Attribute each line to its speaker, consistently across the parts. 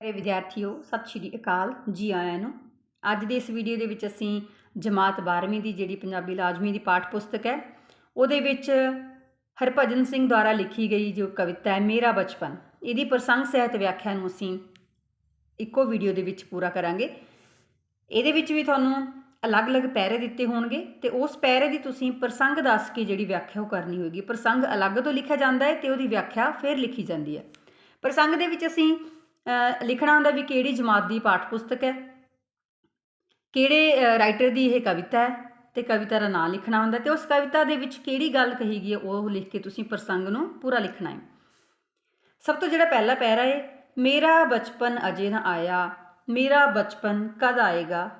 Speaker 1: ਮੇਰੇ ਵਿਦਿਆਰਥੀਓ, ਸਤਿ ਸ਼੍ਰੀ ਅਕਾਲ ਜੀ ਆਇਆਂ ਨੂੰ। ਅੱਜ ਦੀ ਇਸ ਵੀਡੀਓ ਦੇ ਵਿੱਚ ਅਸੀਂ ਜਮਾਤ 12ਵੀਂ ਦੀ ਜਿਹੜੀ ਪੰਜਾਬੀ ਲਾਜ਼ਮੀ ਦੀ ਪਾਠ ਪੁਸਤਕ ਹੈ, ਉਹਦੇ ਵਿੱਚ ਹਰਭਜਨ ਸਿੰਘ ਦੁਆਰਾ ਲਿਖੀ ਗਈ ਜੋ ਕਵਿਤਾ ਹੈ, ਮੇਰਾ ਬਚਪਨ। ਇਹਦੀ ਪ੍ਰਸੰਗ ਸਹਿਤ ਵਿਆਖਿਆ ਨੂੰ ਅਸੀਂ ਇੱਕੋ ਵੀਡੀਓ ਦੇ ਵਿੱਚ ਪੂਰਾ ਕਰਾਂਗੇ। ਇਹਦੇ ਵਿੱਚ ਵੀ ਤੁਹਾਨੂੰ ਅਲੱਗ-ਅਲੱਗ ਪੈਰੇ ਦਿੱਤੇ ਹੋਣਗੇ ਤੇ ਉਸ ਪੈਰੇ ਦੀ ਤੁਸੀਂ ਪ੍ਰਸੰਗ ਦੱਸ ਕੇ ਜਿਹੜੀ ਵਿਆਖਿਆ ਉਹ ਕਰਨੀ ਹੋਏਗੀ। ਪ੍ਰਸੰਗ ਅਲੱਗ ਤੋਂ ਲਿਖਿਆ ਜਾਂਦਾ ਹੈ ਤੇ ਉਹਦੀ ਵਿਆਖਿਆ ਫਿਰ ਲਿਖੀ ਜਾਂਦੀ ਹੈ। ਪ੍ਰਸੰਗ ਦੇ ਵਿੱਚ ਅਸੀਂ ਲਿਖਣਾ ਹੁੰਦਾ ਵੀ ਕਿਹੜੀ ਜਮਾਤ ਦੀ ਪਾਠ ਪੁਸਤਕ ਹੈ? ਕਿਹੜੇ ਰਾਈਟਰ ਦੀ ਇਹ ਕਵਿਤਾ ਹੈ? ਤੇ ਕਵਿਤਾ ਦਾ ਨਾਂ ਲਿਖਣਾ ਹੁੰਦਾ ਤੇ ਉਸ ਕਵਿਤਾ ਦੇ ਵਿੱਚ ਕਿਹੜੀ ਗੱਲ ਕਹੀ ਗਈ ਹੈ, ਉਹ ਲਿਖ ਕੇ ਤੁਸੀਂ ਪ੍ਰਸੰਗ ਨੂੰ ਪੂਰਾ ਲਿਖਣਾ ਹੈ। ਸਭ ਤੋਂ ਜਿਹੜਾ ਪਹਿਲਾ ਪੈਰਾ ਹੈ, ਮੇਰਾ ਬਚਪਨ ਅਜੇ ਨਾ ਆਇਆ, ਮੇਰਾ ਬਚਪਨ ਕਦ ਆਏਗਾ?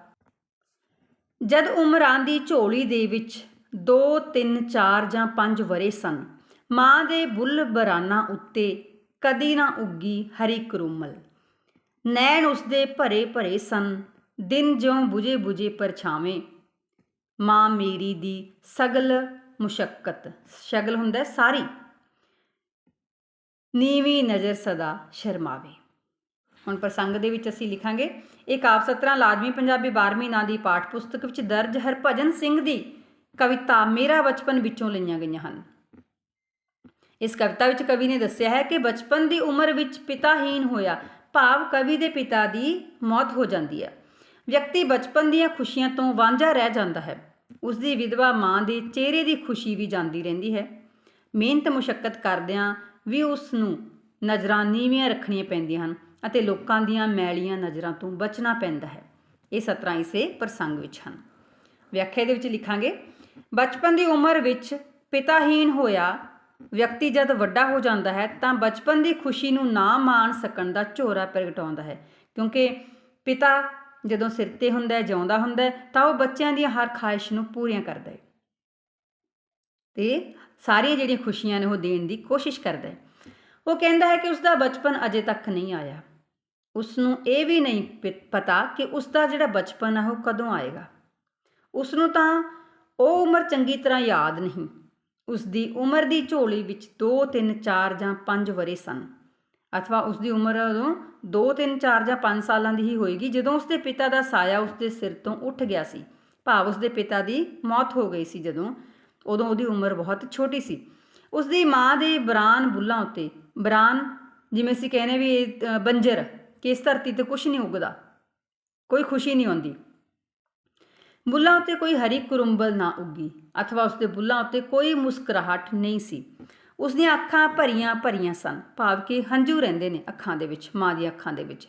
Speaker 1: ਜਦ ਉਮਰਾਂ ਦੀ ਝੋਲੀ ਦੇ ਵਿੱਚ 2 3 4 ਜਾਂ 5 ਵਰੇ ਸਨ, ਮਾਂ ਦੇ ਬੁੱਲ ਬਰਾਨਾ ਉੱਤੇ ਕਦੀ ਨਾ ਉੱਗੀ ਹਰੀ ਕਰੂਮਲ ਨੈਣ ਉਸਦੇ ਭਰੇ ਭਰੇ ਸਨ, ਦਿਨ ਜਿਉਂ 부ਜੇ 부ਜੇ ਪਰਛਾਵੇਂ। ਮਾਂ ਮੇਰੀ ਦੀ ਸਗਲ ਮੁਸ਼ਕਤ, ਸ਼ਗਲ ਹੁੰਦਾ ਸਾਰੀ। ਨੀਵੀਂ ਨਜ਼ਰ ਸਦਾ ਸ਼ਰਮਾਵੇ। ਹੁਣ ਪ੍ਰਸੰਗ ਦੇ ਵਿੱਚ ਅਸੀਂ ਲਿਖਾਂਗੇ, ਇਹ ਕਾਵ ਸਤਰਾਂ ਲਾਜ਼ਮੀ ਪੰਜਾਬੀ 12ਵੀਂ ਨਾਂ ਦੀ ਪਾਠ ਪੁਸਤਕ ਵਿੱਚ ਦਰਜ ਹਰਭਜਨ ਸਿੰਘ ਦੀ ਕਵਿਤਾ ਮੇਰਾ ਬਚਪਨ ਵਿੱਚੋਂ ਲਈਆਂ ਗਈਆਂ ਹਨ। ਇਸ ਕਵਿਤਾ ਵਿੱਚ ਕਵੀ ਨੇ ਦੱਸਿਆ ਹੈ ਕਿ ਬਚਪਨ ਦੀ ਉਮਰ ਵਿੱਚ ਪਿਤਾਹੀਨ ਹੋਇਆ ਭਾਵ ਕਵੀ ਦੇ ਪਿਤਾ ਦੀ ਮੌਤ ਹੋ ਜਾਂਦੀ ਹੈ। ਵਿਅਕਤੀ ਬਚਪਨ ਦੀਆਂ ਖੁਸ਼ੀਆਂ ਤੋਂ ਵਾਂਝਾ ਰਹਿ ਜਾਂਦਾ ਹੈ। ਉਸ ਦੀ ਵਿਧਵਾ ਮਾਂ ਦੇ ਚਿਹਰੇ ਦੀ ਖੁਸ਼ੀ ਵੀ ਜਾਂਦੀ ਰਹਿੰਦੀ ਹੈ। ਮਿਹਨਤ ਮੁਸ਼ਕਲ ਕਰਦਿਆਂ ਵੀ ਉਸ ਨੂੰ ਨਜ਼ਰਾਂ ਨੀਵੀਆਂ ਰੱਖਣੀਆਂ ਪੈਂਦੀਆਂ ਹਨ ਅਤੇ ਲੋਕਾਂ ਦੀਆਂ ਮੈਲੀਆਂ ਨਜ਼ਰਾਂ ਤੋਂ ਬਚਣਾ ਪੈਂਦਾ ਹੈ। ਇਹ ਸਤਰਾਂ ਇਸੇ ਪ੍ਰਸੰਗ ਵਿੱਚ ਹਨ। ਵਿਆਖਿਆ ਦੇ ਵਿੱਚ ਲਿਖਾਂਗੇ, ਬਚਪਨ ਦੀ ਉਮਰ ਵਿੱਚ ਪਿਤਾਹੀਨ ਹੋਇਆ ਵਿਅਕਤੀ ਜਦ ਵੱਡਾ ਹੋ ਜਾਂਦਾ ਹੈ ਤਾਂ ਬਚਪਨ ਦੀ ਖੁਸ਼ੀ ਨੂੰ ਨਾ ਮਾਣ ਸਕਣ ਦਾ ਝੋਰਾ ਪ੍ਰਗਟਾਉਂਦਾ ਹੈ। ਕਿਉਂਕਿ ਪਿਤਾ ਜਦੋਂ ਸਿਰ ਤੇ ਹੁੰਦਾ ਹੈ, ਜਿਉਂਦਾ ਹੁੰਦਾ ਹੈ, ਤਾਂ ਉਹ ਬੱਚਿਆਂ ਦੀਆਂ ਹਰ ਖਾਹਿਸ਼ ਨੂੰ ਪੂਰੀਆਂ ਕਰਦਾ ਹੈ। ਤੇ ਸਾਰੀਆਂ ਜਿਹੜੀਆਂ ਖੁਸ਼ੀਆਂ ਨੇ ਉਹ ਦੇਣ ਦੀ ਕੋਸ਼ਿਸ਼ ਕਰਦਾ ਹੈ। ਉਹ ਕਹਿੰਦਾ ਹੈ ਕਿ ਉਸ ਦਾ ਬਚਪਨ ਅਜੇ ਤੱਕ ਨਹੀਂ ਆਇਆ। ਉਸ ਨੂੰ ਇਹ ਵੀ ਨਹੀਂ ਪਤਾ ਕਿ ਉਸ ਦਾ ਜਿਹੜਾ ਬਚਪਨ ਹੈ ਉਹ ਕਦੋਂ ਆਏਗਾ। ਉਸ ਨੂੰ ਤਾਂ ਉਹ ਉਮਰ ਚੰਗੀ ਤਰ੍ਹਾਂ ਯਾਦ ਨਹੀਂ। ਉਸ ਦੀ ਉਮਰ ਦੀ ਝੋਲੀ ਵਿੱਚ 2 3 4 ਜਾਂ 5 ਵਰੇ ਸਨ। ਅਥਵਾ ਉਸ ਦੀ ਉਮਰ ਉਦੋਂ 2 3 4 ਜਾਂ 5 ਸਾਲਾਂ ਦੀ ਹੀ ਹੋਏਗੀ ਜਦੋਂ ਉਸ ਦੇ ਪਿਤਾ ਦਾ ਸਾਇਆ ਉਸ ਦੇ ਸਿਰ ਤੋਂ ਉੱਠ ਗਿਆ ਸੀ। ਭਾਵ ਉਸ ਦੇ ਪਿਤਾ ਦੀ ਮੌਤ ਹੋ ਗਈ ਸੀ ਜਦੋਂ ਉਦੋਂ ਉਹਦੀ ਉਮਰ ਬਹੁਤ ਛੋਟੀ ਸੀ। ਉਸ ਦੀ ਮਾਂ ਦੇ ਬਰਾਨ ਬੁੱਲਾਂ ਉੱਤੇ ਬਰਾਨ ਜਿਵੇਂ ਅਸੀਂ ਕਹਿੰਦੇ ਵੀ ਇਹ, ਬੰਜਰ ਕਿ ਇਸ ਧਰਤੀ ਤੇ ਕੁਝ ਨਹੀਂ ਉੱਗਦਾ ਕੋਈ ਖੁਸ਼ੀ ਨਹੀਂ ਆਉਂਦੀ। ਬੁੱਲਾਂ ਉੱਤੇ ਕੋਈ ਹਰੀ ਕਰੁੰਬਲ ਨਾ ਉੱਗੀ। ਅਥਵਾ ਉਸਦੇ ਬੁੱਲਾਂ ਉੱਤੇ ਕੋਈ ਮੁਸਕਰਾਹਟ ਨਹੀਂ ਸੀ। ਉਸ ਦੀਆਂ ਅੱਖਾਂ ਭਰੀਆਂ ਭਰੀਆਂ ਸਨ। ਭਾਵ ਕਿ ਹੰਝੂ ਰਹਿੰਦੇ ਨੇ ਅੱਖਾਂ ਦੇ ਵਿੱਚ, ਮਾਂ ਦੀਆਂ ਅੱਖਾਂ ਦੇ ਵਿੱਚ।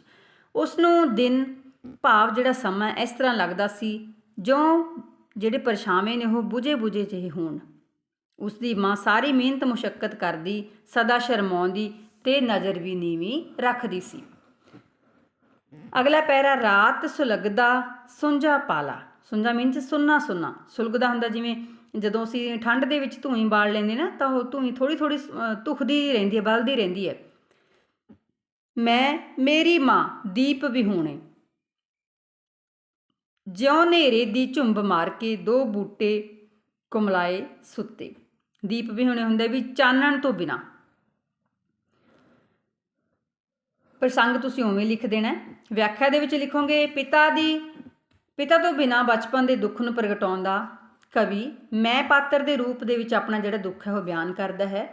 Speaker 1: ਉਸ ਨੂੰ ਦਿਨ ਭਾਵ ਜਿਹੜਾ ਸਮਾਂ ਇਸ ਤਰ੍ਹਾਂ ਲੱਗਦਾ ਸੀ, ਜਿਉਂ ਜਿਹੜੇ ਪਰਛਾਵੇਂ ਨੇ ਉਹ ਬੁਝੇ ਬੁਝੇ ਜਿਹੇ ਹੋਣ। ਉਸ ਦੀ ਮਾਂ ਸਾਰੀ ਮਿਹਨਤ ਮੁਸ਼ਕਲ ਕਰਦੀ, ਸਦਾ ਸ਼ਰਮਾਉਂਦੀ ਤੇ ਨਜ਼ਰ ਵੀ ਨੀਵੀਂ ਰੱਖਦੀ ਸੀ। ਅਗਲਾ ਪੈਰਾ ਰਾਤ ਸੁਲਗਦਾ ਸੁੰਝਾ ਪਾਲਾ ਸੁੰਜਾ ਮੀਨਸ ਸੁੰਨਾ ਸੁੰਨਾ, ਸੁਲਗਦਾ ਹੁੰਦਾ ਜਿਵੇਂ ਜਦੋਂ ਅਸੀਂ ਠੰਡ ਦੇ ਵਿੱਚ ਧੂਈ ਬਾਲ ਲੈਂਦੇ ਨਾ, ਤਾਂ ਉਹ ਧੂਈ ਥੋੜੀ ਥੋੜੀ ਤੁਖਦੀ ਰਹਿੰਦੀ ਹੈ, ਬਲਦੀ ਰਹਿੰਦੀ ਹੈ। ਮੈਂ, ਮੇਰੀ ਮਾਂ, ਦੀਪ ਵਿਹੂਣੇ। ਜਿਉਂ ਨੇਰੇ ਦੀ ਝੁੰਬ ਮਾਰ ਕੇ ਦੋ ਬੂਟੇ ਕੁਮਲਾਏ ਸੁੱਤੇ। ਦੀਪ ਵਿਹੂਣੇ ਹੁੰਦੇ ਵੀ ਚਾਨਣ ਤੋਂ ਬਿਨਾ। ਪ੍ਰਸੰਗ ਤੁਸੀਂ ਉਵੇਂ ਲਿਖ ਦੇਣਾ ਵਿਆਖਿਆ ਦੇ ਵਿੱਚ ਲਿਖੋਗੇ, ਪਿਤਾ ਦੀ ਪਿਤਾ ਤੋਂ ਬਿਨਾ ਬਚਪਨ ਦੇ ਦੁੱਖ ਨੂੰ ਪ੍ਰਗਟਾਉਣ ਦਾ ਕਵੀ, ਮੈਂ ਪਾਤਰ ਦੇ ਰੂਪ ਦੇ ਵਿੱਚ ਆਪਣਾ ਜਿਹੜਾ ਦੁੱਖ ਹੈ ਉਹ ਬਿਆਨ ਕਰਦਾ ਹੈ।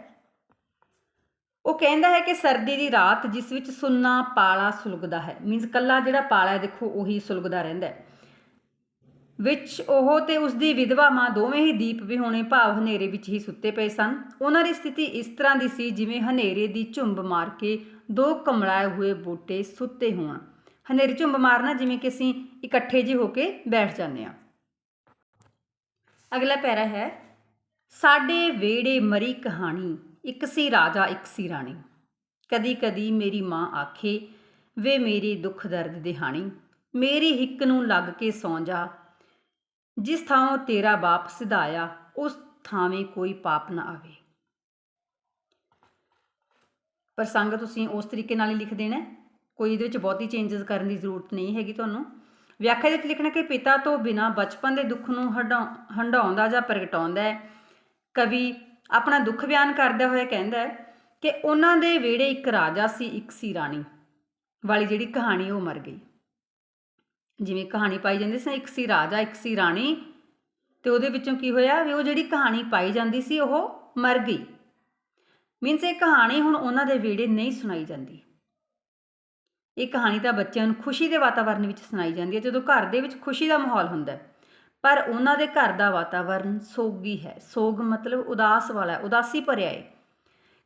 Speaker 1: ਉਹ ਕਹਿੰਦਾ ਹੈ ਕਿ ਸਰਦੀ ਦੀ ਰਾਤ ਜਿਸ ਵਿੱਚ ਸੁੰਨਾ ਪਾਲਾ ਸੁਲਗਦਾ ਹੈ ਮੀਨਸ ਕੱਲਾ ਜਿਹੜਾ ਪਾਲਾ ਹੈ ਦੇਖੋ ਉਹੀ ਸੁਲਗਦਾ ਰਹਿੰਦਾ ਹੈ। ਵਿੱਚ ਉਹ ਤੇ ਉਸ ਦੀ ਵਿਧਵਾ ਮਾਂ ਦੋਵੇਂ ਹੀ ਦੀਪ ਵਿਹੋਣੇ ਭਾਵ ਹਨੇਰੇ ਵਿੱਚ ਹੀ ਸੁੱਤੇ ਪਏ ਸਨ। ਉਹਨਾਂ ਦੀ ਸਥਿਤੀ ਇਸ ਤਰ੍ਹਾਂ ਦੀ ਸੀ ਜਿਵੇਂ ਹਨੇਰੇ ਦੀ ਝੁੰਬ ਮਾਰ ਕੇ ਦੋ ਕਮਲਾਏ ਹੋਏ ਬੂਟੇ ਸੁੱਤੇ ਹੋਣ। ਹਨੇਰੀ ਝੁੰਬ ਮਾਰਨਾ, ਜਿਵੇਂ ਕਿ ਅਸੀਂ ਇਕੱਠੇ ਜਿਹੇ ਹੋ ਕੇ ਬੈਠ ਜਾਂਦੇ ਹਾਂ। ਅਗਲਾ ਪੈਰਾ ਹੈ, ਸਾਡੇ ਵੇੜੇ ਮਰੀ ਕਹਾਣੀ, ਇੱਕ ਸੀ ਰਾਜਾ, ਇੱਕ ਸੀ ਰਾਣੀ। ਕਦੀ ਕਦੀ ਮੇਰੀ ਮਾਂ ਆਖੇ, ਵੇ ਮੇਰੇ ਦੁੱਖ ਦਰਦ ਦੇ ਹਾਣੀ ਮੇਰੀ ਹਿੱਕ ਨੂੰ ਲੱਗ ਕੇ ਸੌਂ ਜਾ। ਜਿਸ ਥਾਂ ਤੇਰਾ ਬਾਪ ਸਿਧਾਇਆ, ਉਸ ਥਾਵੇਂ ਕੋਈ ਪਾਪ ਨਾ ਆਵੇ। ਪ੍ਰਸੰਗ ਤੁਸੀਂ ਉਸ ਤਰੀਕੇ ਨਾਲ ਹੀ ਲਿਖ ਦੇਣਾ ਕੋਈ ਇਹਦੇ ਵਿੱਚ ਬਹੁਤੀ ਚੇਂਜਸ ਕਰਨ ਦੀ ਜ਼ਰੂਰਤ ਨਹੀਂ ਹੈਗੀ ਤੁਹਾਨੂੰ। ਵਿਆਖਿਆ ਦੇ ਵਿੱਚ ਲਿਖਣਾ ਕਿ ਪਿਤਾ ਤੋਂ ਬਿਨਾ ਬਚਪਨ ਦੇ ਦੁੱਖ ਨੂੰ ਹੰਢਾਉ- ਹੰਢਾਉਂਦਾ ਜਾਂ ਪ੍ਰਗਟਾਉਂਦਾ ਹੈ। ਕਵੀ ਆਪਣਾ ਦੁੱਖ ਬਿਆਨ ਕਰਦਾ ਹੋਇਆ ਕਹਿੰਦਾ ਹੈ ਕਿ ਉਹਨਾਂ ਦੇ ਵਿਹੜੇ ਇੱਕ ਰਾਜਾ ਸੀ, ਇੱਕ ਸੀ ਰਾਣੀ। ਵਾਲੀ ਜਿਹੜੀ ਕਹਾਣੀ ਉਹ ਮਰ ਗਈ। ਜਿਵੇਂ ਕਹਾਣੀ ਪਾਈ ਜਾਂਦੀ ਸੀ ਇੱਕ ਸੀ ਰਾਜਾ, ਇੱਕ ਸੀ ਰਾਣੀ, ਤੇ ਉਹਦੇ ਵਿੱਚੋਂ ਕੀ ਹੋਇਆ ਵੀ ਉਹ ਜਿਹੜੀ ਕਹਾਣੀ ਪਾਈ ਜਾਂਦੀ ਸੀ ਉਹ ਮਰ ਗਈ। ਮੀਨਸ ਇਹ ਕਹਾਣੀ ਹੁਣ ਉਹਨਾਂ ਦੇ ਵਿਹੜੇ ਨਹੀਂ ਸੁਣਾਈ ਜਾਂਦੀ। ਇਹ ਕਹਾਣੀ ਤਾਂ ਬੱਚਿਆਂ ਨੂੰ ਖੁਸ਼ੀ ਦੇ ਵਾਤਾਵਰਣ ਵਿੱਚ ਸੁਣਾਈ ਜਾਂਦੀ ਹੈ, ਜਦੋਂ ਘਰ ਦੇ ਵਿੱਚ ਖੁਸ਼ੀ ਦਾ ਮਾਹੌਲ ਹੁੰਦਾ ਹੈ। ਪਰ ਉਹਨਾਂ ਦੇ ਘਰ ਦਾ ਵਾਤਾਵਰਣ ਸੋਗੀ ਹੈ। ਸੋਗ ਮਤਲਬ ਉਦਾਸ ਵਾਲਾ ਉਦਾਸੀ ਭਰਿਆ ਹੈ।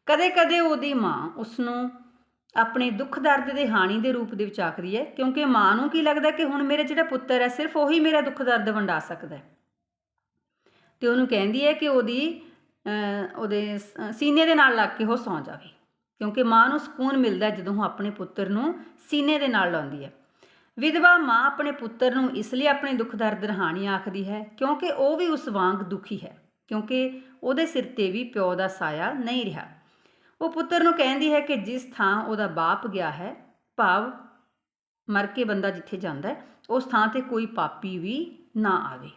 Speaker 1: ਕਦੇ-ਕਦੇ ਉਹਦੀ ਮਾਂ ਉਸ ਨੂੰ ਆਪਣੇ ਦੁੱਖ ਦਰਦ ਦੇ ਹਾਣੀ ਦੇ ਰੂਪ ਦੇ ਵਿੱਚ ਆਖਦੀ ਹੈ, ਕਿਉਂਕਿ ਮਾਂ ਨੂੰ ਕੀ ਲੱਗਦਾ ਕਿ ਹੁਣ ਮੇਰਾ ਜਿਹੜਾ ਪੁੱਤਰ ਹੈ, ਸਿਰਫ ਉਹੀ ਮੇਰਾ ਦੁੱਖ ਦਰਦ ਵੰਡਾ ਸਕਦਾ ਹੈ। ਤੇ ਉਹਨੂੰ ਕਹਿੰਦੀ ਹੈ ਕਿ ਉਹਦੀ ਉਹਦੇ ਸੀਨੇ ਦੇ ਨਾਲ ਲੱਗ ਕੇ ਉਹ ਸੌਂ ਜਾਵੇ। ਕਿਉਂਕਿ ਮਾਂ ਨੂੰ ਸਕੂਨ ਮਿਲਦਾ ਜਦੋਂ ਉਹ ਆਪਣੇ ਪੁੱਤਰ ਨੂੰ ਸੀਨੇ ਦੇ ਨਾਲ ਲਾਉਂਦੀ ਹੈ। ਵਿਧਵਾ ਮਾਂ ਆਪਣੇ ਪੁੱਤਰ ਨੂੰ ਇਸ ਲਈ ਆਪਣੇ ਦੁੱਖ ਦਰਦ ਰਹਾਣੀ ਆਖਦੀ ਹੈ ਕਿਉਂਕਿ ਉਹ ਵੀ ਉਸ ਵਾਂਗ ਦੁਖੀ ਹੈ, ਕਿਉਂਕਿ ਉਹਦੇ ਸਿਰ ਤੇ ਵੀ ਪਿਓ ਦਾ ਸਾਇਆ ਨਹੀਂ ਰਿਹਾ। ਉਹ ਪੁੱਤਰ ਨੂੰ ਕਹਿੰਦੀ ਹੈ ਕਿ ਜਿਸ ਥਾਂ ਉਹਦਾ ਬਾਪ ਗਿਆ ਹੈ, ਭਾਵ ਮਰ ਕੇ ਬੰਦਾ ਜਿੱਥੇ ਜਾਂਦਾ ਹੈ, ਉਸ ਥਾਂ ਤੇ ਕੋਈ ਪਾਪੀ ਵੀ ਨਾ ਆਵੇ।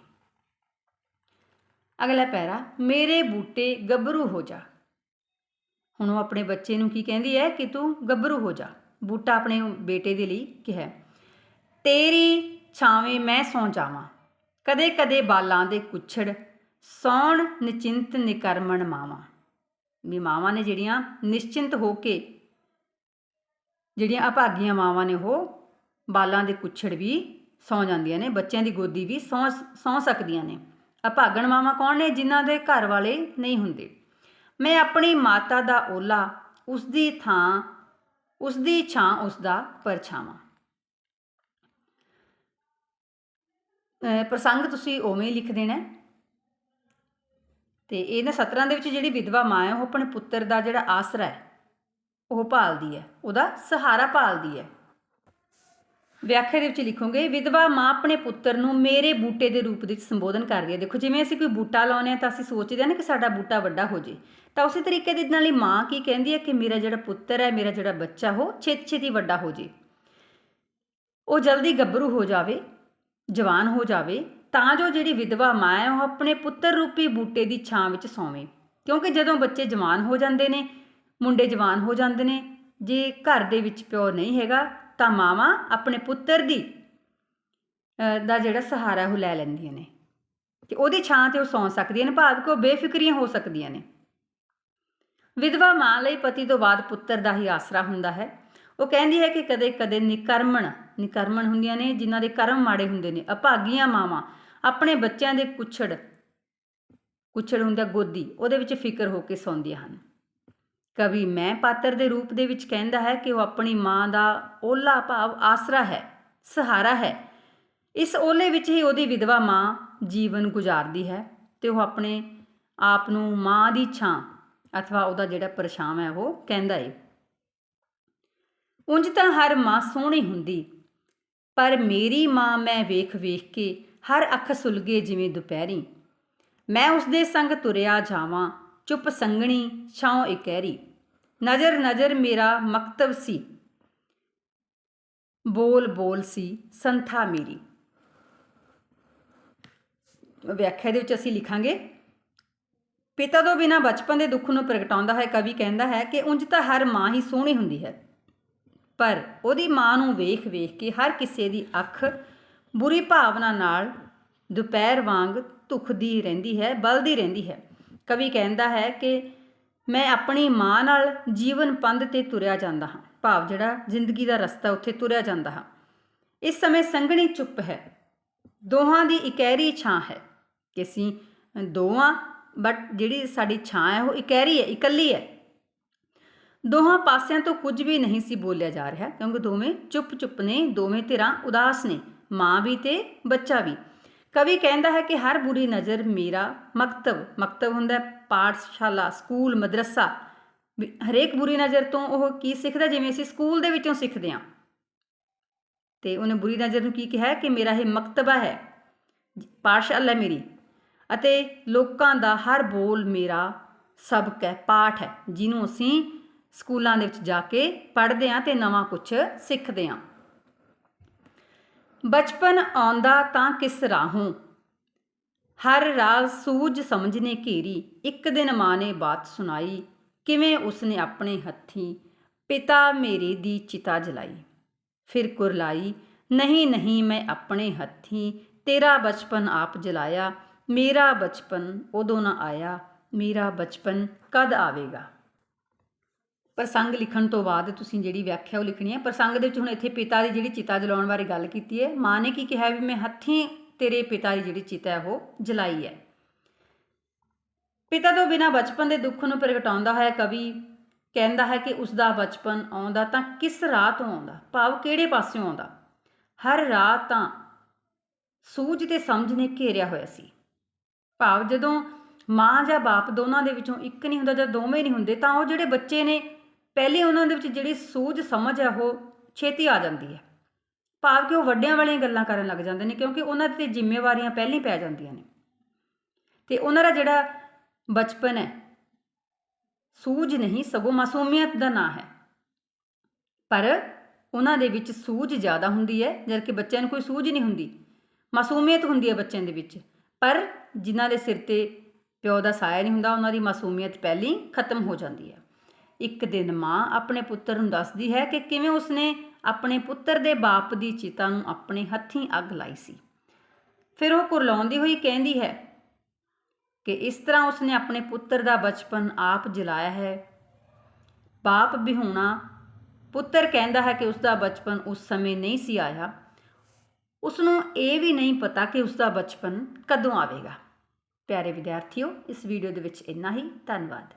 Speaker 1: ਅਗਲਾ ਪੈਰਾ, ਮੇਰੇ ਬੂਟੇ ਗੱਭਰੂ ਹੋ ਜਾ। ਹੁਣ ਉਹ ਆਪਣੇ ਬੱਚੇ ਨੂੰ ਕੀ ਕਹਿੰਦੀ ਹੈ ਕਿ ਤੂੰ ਗੱਭਰੂ ਹੋ ਜਾ। ਬੂਟਾ ਆਪਣੇ ਬੇਟੇ ਦੇ ਲਈ ਕਿਹਾ ਤੇਰੀ ਛਾਵੇਂ ਮੈਂ ਸੌ ਜਾਵਾਂ। ਕਦੇ ਕਦੇ ਬਾਲਾਂ ਦੇ ਕੁਛੜ, ਸੌਣ ਨਿਚਿੰਤ ਨਿਕਰਮਣ ਮਾਵਾਂ। ਵੀ ਮਾਵਾਂ ਨੇ ਜਿਹੜੀਆਂ ਨਿਸ਼ਚਿੰਤ ਹੋ ਕੇ, ਜਿਹੜੀਆਂ ਅਭਾਗੀਆਂ ਮਾਵਾਂ ਨੇ ਉਹ, ਬਾਲਾਂ ਦੇ ਕੁਛੜ ਵੀ ਸੌ ਜਾਂਦੀਆਂ ਨੇ, ਬੱਚਿਆਂ ਦੀ ਗੋਦੀ ਵੀ ਸੌ ਸੌ ਸਕਦੀਆਂ ਨੇ। ਅਭਾਗਣ ਮਾਵਾਂ ਕੌਣ ਨੇ? ਜਿਨ੍ਹਾਂ ਦੇ ਘਰ ਵਾਲੇ ਨਹੀਂ ਹੁੰਦੇ। ਮੈਂ ਆਪਣੀ ਮਾਤਾ ਦਾ ਓਲਾ ਉਸ ਦੀ ਥਾਂ ਉਸ ਦੀ ਛਾਂ ਉਸ ਦਾ ਪਰਛਾਵਾਂ ਪ੍ਰਸੰਗ ਤੁਸੀਂ ਉਵੇਂ ਹੀ ਲਿਖ ਦੇਣਾ ਹੈ। ਤੇ ਇਹਨਾਂ ਸਤਰਾਂ ਦੇ ਵਿੱਚ ਜਿਹੜੀ ਵਿਧਵਾ ਮਾਂ ਹੈ, ਉਹ ਆਪਣੇ ਪੁੱਤਰ ਦਾ ਜਿਹੜਾ ਆਸਰਾ ਹੈ, ਉਹ ਭਾਲਦੀ ਹੈ, ਉਹਦਾ ਸਹਾਰਾ ਭਾਲਦੀ ਹੈ ਵਿਆਖਿਆ ਦੇ ਵਿੱਚ ਲਿਖੋਗੇ, ਵਿਧਵਾ ਮਾਂ ਆਪਣੇ ਪੁੱਤਰ ਨੂੰ ਮੇਰੇ ਬੂਟੇ ਦੇ ਰੂਪ ਵਿੱਚ ਸੰਬੋਧਨ ਕਰਦੀ ਹੈ। ਦੇਖੋ, ਜਿਵੇਂ ਅਸੀਂ ਕੋਈ ਬੂਟਾ ਲਾਉਂਦੇ ਹਾਂ ਤਾਂ ਅਸੀਂ ਸੋਚਦੇ ਹਾਂ ਨਾ ਕਿ ਸਾਡਾ ਬੂਟਾ ਵੱਡਾ ਹੋ ਜੇ। ਤਾਂ ਉਸੇ ਤਰੀਕੇ ਦੇ ਨਾਲ ਹੀ ਮਾਂ ਕੀ ਕਹਿੰਦੀ ਹੈ ਕਿ ਮੇਰਾ ਜਿਹੜਾ ਪੁੱਤਰ ਹੈ, ਮੇਰਾ ਜਿਹੜਾ ਬੱਚਾ ਹੋ ਛੇਤੀ ਛੇਤੀ ਵੱਡਾ ਹੋ ਜੇ। ਉਹ ਜਲਦੀ ਗੱਭਰੂ ਹੋ ਜਾਵੇ, ਜਵਾਨ ਹੋ ਜਾਵੇ, ਤਾਂ ਜੋ ਜਿਹੜੀ ਵਿਧਵਾ ਮਾਂ ਹੈ ਉਹ ਆਪਣੇ ਪੁੱਤਰ ਰੂਪੀ ਬੂਟੇ ਦੀ ਛਾਂ ਵਿੱਚ ਸੌਵੇ। ਕਿਉਂਕਿ ਜਦੋਂ ਬੱਚੇ ਜਵਾਨ ਹੋ ਜਾਂਦੇ ਨੇ, ਮੁੰਡੇ ਜਵਾਨ ਹੋ ਜਾਂਦੇ ਨੇ, ਜੇ ਘਰ ਦੇ ਵਿੱਚ ਪਿਓ ਨਹੀਂ ਹੈਗਾ ਤਾਂ ਮਾਵਾਂ ਆਪਣੇ ਪੁੱਤਰ ਦੀ ਦਾ ਜਿਹੜਾ ਸਹਾਰਾ ਉਹ ਲੈ ਲੈਂਦੀਆਂ ਨੇ। ਤੇ ਉਹਦੀ ਛਾਂ ਤੇ ਉਹ ਸੌਂ ਸਕਦੀਆਂ ਨੇ, ਭਾਵ ਕਿ ਉਹ ਬੇਫਿਕਰੀਆਂ ਹੋ ਸਕਦੀਆਂ ਨੇ। ਵਿਧਵਾ ਮਾਂ ਲਈ ਪਤੀ ਤੋਂ ਬਾਅਦ ਪੁੱਤਰ ਦਾ ਹੀ ਆਸਰਾ ਹੁੰਦਾ ਹੈ। ਉਹ ਕਹਿੰਦੀ ਹੈ ਕਿ ਕਦੇ-ਕਦੇ ਨਿਕਰਮਣ ਨਿਕਰਮਣ ਹੁੰਦੀਆਂ ਨੇ, ਜਿਨ੍ਹਾਂ ਦੇ ਕਰਮ ਮਾੜੇ ਹੁੰਦੇ ਨੇ। ਅਭਾਗੀਆਂ ਮਾਵਾਂ ਆਪਣੇ ਬੱਚਿਆਂ ਦੇ ਕੁਛੜ ਕੁਛੜ ਹੁੰਦਾ ਗੋਦੀ, ਉਹਦੇ ਵਿੱਚ ਫਿਕਰ ਹੋ ਕੇ ਸੌਂਦੀਆਂ ਹਨ। ਕਵੀ ਮੈਂ ਪਾਤਰ ਦੇ ਰੂਪ ਦੇ ਵਿੱਚ ਕਹਿੰਦਾ ਹੈ ਕਿ ਉਹ ਆਪਣੀ ਮਾਂ ਦਾ ਓਲਾ ਭਾਵ ਆਸਰਾ ਹੈ, ਸਹਾਰਾ ਹੈ। ਇਸ ਓਲੇ ਵਿੱਚ ਹੀ ਉਹਦੀ ਵਿਧਵਾ ਮਾਂ ਜੀਵਨ ਗੁਜ਼ਾਰਦੀ ਹੈ ਤੇ ਉਹ ਆਪਣੇ ਆਪ ਨੂੰ ਮਾਂ ਦੀ ਛਾਂ ਅਥਵਾ ਉਹਦਾ ਜਿਹੜਾ ਪਰਛਾਵਾਂ ਹੈ ਉਹ ਕਹਿੰਦਾ ਏ। ਉਂਝ ਤਾਂ ਹਰ ਮਾਂ ਸੋਹਣੀ ਹੁੰਦੀ, ਪਰ ਮੇਰੀ ਮਾਂ ਮੈਂ ਵੇਖ ਵੇਖ ਕੇ ਹਰ ਅੱਖ ਸੁਲਗੇ ਜਿਵੇਂ ਦੁਪਹਿਰੀ। ਮੈਂ ਉਸ ਦੇ ਸੰਗ ਤੁਰਿਆ ਜਾਵਾਂ ਚੁੱਪ ਸੰਗਣੀ ਛਾਉ ਇਕਹਿਰੀ ਨਜ਼ਰ ਨਜ਼ਰ ਮੇਰਾ ਮਕਤਬ ਸੀ। ਬੋਲ ਬੋਲ ਸੀ, ਸੰਥਾ ਮੇਰੀ। ਵਿਆਖਿਆ ਦੇ ਵਿੱਚ ਅਸੀਂ ਲਿਖਾਂਗੇ, ਪਿਤਾ ਤੋਂ ਬਿਨਾ ਬਚਪਨ ਦੇ ਦੁੱਖ ਨੂੰ ਪ੍ਰਗਟਾਉਂਦਾ ਹੈ। ਕਵੀ ਕਹਿੰਦਾ ਹੈ ਕਿ ਉਂਝ ਤਾਂ ਹਰ ਮਾਂ ਹੀ ਸੋਹਣੀ ਹੁੰਦੀ ਹੈ, ਪਰ ਉਹਦੀ ਮਾਂ ਨੂੰ ਵੇਖ ਵੇਖ ਕੇ ਹਰ ਕਿਸੇ ਦੀ ਅੱਖ ਬੁਰੀ ਭਾਵਨਾ ਨਾਲ ਦੁਪਹਿਰ ਵਾਂਗ ਧੁਖਦੀ ਰਹਿੰਦੀ ਹੈ, ਬਲਦੀ ਰਹਿੰਦੀ ਹੈ। ਕਵੀ ਕਹਿੰਦਾ ਹੈ ਕਿ ਮੈਂ ਆਪਣੀ ਮਾਂ ਨਾਲ ਜੀਵਨ ਪੰਧ ਤੇ ਤੁਰਿਆ ਜਾਂਦਾ ਹਾਂ। ਭਾਵ ਜਿਹੜਾ ਜ਼ਿੰਦਗੀ ਦਾ ਰਸਤਾ ਉੱਥੇ ਤੁਰਿਆ ਜਾਂਦਾ ਹਾਂ। ਇਸ ਸਮੇਂ ਸੰਘਣੀ ਚੁੱਪ ਹੈ। ਦੋਹਾਂ ਦੀ ਇਕਹਿਰੀ ਛਾਂ ਹੈ ਕਿ ਅਸੀਂ ਦੋਵਾਂ ਬਟ ਜਿਹੜੀ ਸਾਡੀ ਛਾਂ ਹੈ, ਉਹ ਇਕਹਿਰੀ ਹੈ, ਇਕੱਲੀ ਹੈ। ਦੋਹਾਂ ਪਾਸਿਆਂ ਤੋਂ ਕੁਝ ਵੀ ਨਹੀਂ ਸੀ ਬੋਲਿਆ ਜਾ ਰਿਹਾ, ਕਿਉਂਕਿ ਦੋਵੇਂ ਚੁੱਪ-ਚੁੱਪ ਨੇ, ਦੋਵੇਂ ਧਿਰਾਂ ਉਦਾਸ ਨੇ, ਮਾਂ ਵੀ ਤੇ ਬੱਚਾ ਵੀ। ਕਵੀ ਕਹਿੰਦਾ ਹੈ ਕਿ ਹਰ ਬੁਰੀ ਨਜ਼ਰ ਮੇਰਾ ਮਕਤਬ ਮਕਤਬ ਹੁੰਦਾ ਪਾਠਸ਼ਾਲਾ, ਸਕੂਲ, ਮਦਰਸਾ। ਹਰੇਕ ਬੁਰੀ ਨਜ਼ਰ ਤੋਂ ਉਹ ਕੀ ਸਿੱਖਦਾ? ਜਿਵੇਂ ਅਸੀਂ ਸਕੂਲ ਦੇ ਵਿੱਚੋਂ ਸਿੱਖਦੇ ਹਾਂ। ਤੇ ਉਹਨੇ ਬੁਰੀ ਨਜ਼ਰ ਨੂੰ ਕੀ ਕਿਹਾ ਕਿ ਮੇਰਾ ਇਹ ਮਕਤਬਾ ਹੈ। ਪਾਠਸ਼ਾਲਾ ਮੇਰੀ। ਅਤੇ ਲੋਕਾਂ ਦਾ ਹਰ ਬੋਲ ਮੇਰਾ ਸਬਕ ਹੈ, ਪਾਠ ਹੈ, ਜਿਹਨੂੰ ਅਸੀਂ ਸਕੂਲਾਂ ਦੇ ਵਿੱਚ ਜਾ ਕੇ ਪੜ੍ਹਦੇ ਹਾਂ ਤੇ ਨਵਾਂ ਕੁਝ ਸਿੱਖਦੇ ਹਾਂ। ਬਚਪਨ ਆਉਂਦਾ ਤਾਂ ਕਿਸ ਰਾਹੋਂ? ਹਰ ਰਾਜ਼ ਸੂਝ ਸਮਝ ਨੇ ਘੇਰੀ, ਇੱਕ ਦਿਨ ਮਾਂ ਨੇ ਬਾਤ ਸੁਣਾਈ, ਕਿਵੇਂ ਉਸਨੇ ਆਪਣੇ ਹੱਥੀਂ ਪਿਤਾ ਮੇਰੇ ਦੀ ਚਿਤਾ ਜਲਾਈ। ਫਿਰ ਕੁਰਲਾਈ, ਨਹੀਂ ਨਹੀਂ, ਮੈਂ ਆਪਣੇ ਹੱਥੀਂ ਤੇਰਾ ਬਚਪਨ ਆਪ ਜਲਾਇਆ, ਮੇਰਾ ਬਚਪਨ ਉਦੋਂ ਨਾ ਆਇਆ, ਮੇਰਾ ਬਚਪਨ ਕਦ ਆਵੇਗਾ? ਪ੍ਰਸੰਗ ਲਿਖਣ ਤੋਂ ਬਾਅਦ ਤੁਸੀਂ ਜਿਹੜੀ ਵਿਆਖਿਆ ਉਹ ਲਿਖਣੀ ਹੈ। ਪ੍ਰਸੰਗ ਦੇ ਵਿੱਚ ਹੁਣ ਇੱਥੇ ਪਿਤਾ ਦੀ ਜਿਹੜੀ ਚਿਤਾ ਜਲਾਉਣ ਬਾਰੇ ਗੱਲ ਕੀਤੀ ਹੈ। ਮਾਂ ਨੇ ਕੀ ਕਿਹਾ ਵੀ ਮੈਂ ਹੱਥੀਂ ਤੇਰੇ ਪਿਤਾ ਦੀ ਜਿਹੜੀ ਚਿਤਾ ਹੈ ਉਹ ਜਲਾਈ ਹੈ। ਪਿਤਾ ਤੋਂ ਬਿਨਾ ਬਚਪਨ ਦੇ ਦੁੱਖ ਨੂੰ ਪ੍ਰਗਟਾਉਂਦਾ ਹੋਇਆ ਕਵੀ ਕਹਿੰਦਾ ਹੈ ਕਿ ਉਸ ਦਾ ਬਚਪਨ ਆਉਂਦਾ ਤਾਂ ਕਿਸ ਰਾਹ ਤੋਂ ਆਉਂਦਾ? ਭਾਵ ਕਿਹੜੇ ਪਾਸਿਓਂ ਆਉਂਦਾ? ਹਰ ਰਾਹ ਤਾਂ ਸੂਝ ਤੇ ਸਮਝ ਨੇ ਘੇਰਿਆ ਹੋਇਆ ਸੀ। ਭਾਵ ਜਦੋਂ ਮਾਂ ਜਾਂ ਬਾਪ ਦੋਨਾਂ ਦੇ ਵਿੱਚੋਂ ਇੱਕ ਨਹੀਂ ਹੁੰਦਾ ਜਾਂ ਦੋਵੇਂ ਨਹੀਂ ਹੁੰਦੇ ਤਾਂ ਉਹ ਜਿਹੜੇ ਬੱਚੇ ਨੇ ਪਹਿਲੇ ਉਹਨਾਂ ਦੇ ਵਿੱਚ ਜਿਹੜੀ ਸੂਝ ਸਮਝ ਹੈ ਉਹ ਛੇਤੀ ਆ ਜਾਂਦੀ ਹੈ। ਭਾਵ ਕਿ ਉਹ ਵੱਡਿਆਂ ਵਾਲੀਆਂ ਗੱਲਾਂ ਕਰਨ ਲੱਗ ਜਾਂਦੇ ਨੇ, ਕਿਉਂਕਿ ਉਹਨਾਂ ਤੇ ਜ਼ਿੰਮੇਵਾਰੀਆਂ ਪਹਿਲਾਂ ਹੀ ਪੈ ਜਾਂਦੀਆਂ ਨੇ। ਤੇ ਉਹਨਾਂ ਦਾ ਜਿਹੜਾ ਬਚਪਨ ਹੈ, ਸੂਝ ਨਹੀਂ, ਸਗੋਂ ਮਾਸੂਮੀਅਤ ਦਾ ਨਾਂ ਹੈ। ਪਰ ਉਹਨਾਂ ਦੇ ਵਿੱਚ ਸੂਝ ਜ਼ਿਆਦਾ ਹੁੰਦੀ ਹੈ ਜਦਕਿ ਬੱਚਿਆਂ ਨੂੰ ਕੋਈ ਸੂਝ ਨਹੀਂ ਹੁੰਦੀ। ਮਾਸੂਮੀਅਤ ਹੁੰਦੀ ਹੈ ਬੱਚਿਆਂ ਦੇ ਵਿੱਚ, ਪਰ ਜਿਨ੍ਹਾਂ ਦੇ ਸਿਰ ਤੇ ਪਿਓ ਦਾ ਸਾਇਆ ਨਹੀਂ ਹੁੰਦਾ, ਉਹਨਾਂ ਦੀ ਮਾਸੂਮੀਅਤ ਪਹਿਲਾਂ ਹੀ ਖਤਮ ਹੋ ਜਾਂਦੀ ਹੈ। ਇੱਕ ਦਿਨ ਮਾਂ ਆਪਣੇ ਪੁੱਤਰ ਨੂੰ ਦੱਸਦੀ ਹੈ ਕਿ ਕਿਵੇਂ ਉਸਨੇ ਆਪਣੇ ਪੁੱਤਰ ਦੇ ਬਾਪ ਦੀ ਚਿਤਾ ਨੂੰ ਆਪਣੇ ਹੱਥੀਂ ਅੱਗ ਲਾਈ ਸੀ। ਫਿਰ ਉਹ ਕੁਰਲਾਉਂਦੀ ਹੋਈ ਕਹਿੰਦੀ ਹੈ ਕਿ ਇਸ ਤਰ੍ਹਾਂ ਉਸਨੇ ਆਪਣੇ ਪੁੱਤਰ ਦਾ ਬਚਪਨ ਆਪ ਜਲਾਇਆ ਹੈ। ਬਾਪ ਬਿਹੂਣਾ, ਪੁੱਤਰ ਕਹਿੰਦਾ ਹੈ ਕਿ ਉਸ ਦਾ ਬਚਪਨ ਉਸ ਸਮੇਂ ਨਹੀਂ ਸੀ ਆਇਆ। ਉਸ ਨੂੰ ਇਹ ਵੀ ਨਹੀਂ ਪਤਾ ਕਿ ਉਸ ਦਾ ਬਚਪਨ ਕਦੋਂ ਆਵੇਗਾ। ਪਿਆਰੇ ਵਿਦਿਆਰਥੀਓ, ਇਸ ਵੀਡੀਓ ਦੇ ਵਿੱਚ ਇੰਨਾ ਹੀ। ਧੰਨਵਾਦ।